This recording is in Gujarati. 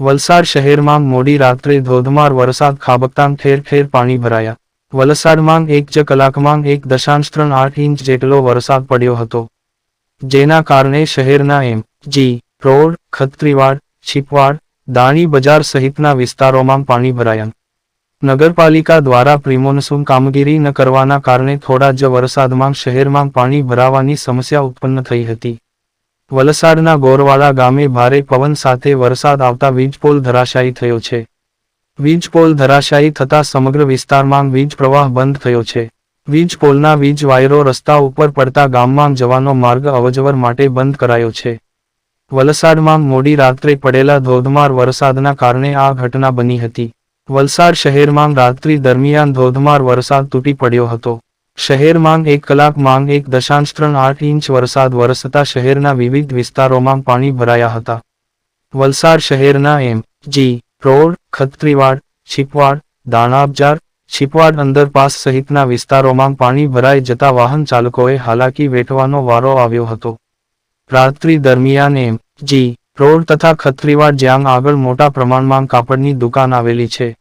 વલસાડ શહેરમાં મોડી રાત્રે ધોધમાર વરસાદ ખાબકતાં ઠેર ઠેર પાણી ભરાયા. વલસાડમાં એક જ કલાકમાં એક દશાંશ ત્રણ આઠ ઇંચ જેટલો વરસાદ પડ્યો હતો. જેના કારણે શહેરના એમ. જી. રોડ, ખત્રીવાડ, છીપવાડ, દાણી બજાર સહિતના વિસ્તારોમાં પાણી ભરાયા. નગરપાલિકા દ્વારા પ્રિમોનસુમ કામગીરી ન કરવાના કારણે થોડા જ વરસાદમાં શહેરમાં પાણી ભરાવાની સમસ્યા ઉત્પન્ન થઈ હતી. વલસાડના ગોરવાડા ગામે ભારે પવન સાથે વરસાદ આવતા વીજપોલ ધરાશાયી થયો છે. વીજપોલ ધરાશાયી થતા સમગ્ર વિસ્તારમાં વીજ પ્રવાહ બંધ થયો છે. વીજપોલના વીજ વાયરો રસ્તા ઉપર પડતા ગામમાં જવાનો માર્ગ અવજવર માટે બંધ કરાયો છે. વલસાડમાં મોડી રાત્રે પડેલા ધોધમાર વરસાદના કારણે આ ઘટના બની હતી. વલસાડ શહેરમાં રાત્રિ દરમિયાન ધોધમાર વરસાદ તૂટી પડ્યો હતો. શહેરમાં એક કલાકમાં એક દશાંશ ત્રણ આઠ ઇંચ વરસાદ વરસતા શહેરના વિવિધ વિસ્તારોમાં પાણી ભરાયા હતા. વલસાડ શહેરના એમ. જી. રોડ, ખત્રીવાડ, છીપવાડ, દાણાબજાર, છીપવાડ અંડરપાસ સહિતના વિસ્તારોમાં પાણી ભરાઈ જતા વાહન ચાલકોએ હાલાકી વેઠવાનો વારો આવ્યો હતો. રાત્રિ દરમિયાન એમ. જી. રોડ તથા ખત્રીવાડ જ્યાં આગળ મોટા પ્રમાણમાં કાપડની દુકાન આવેલી છે.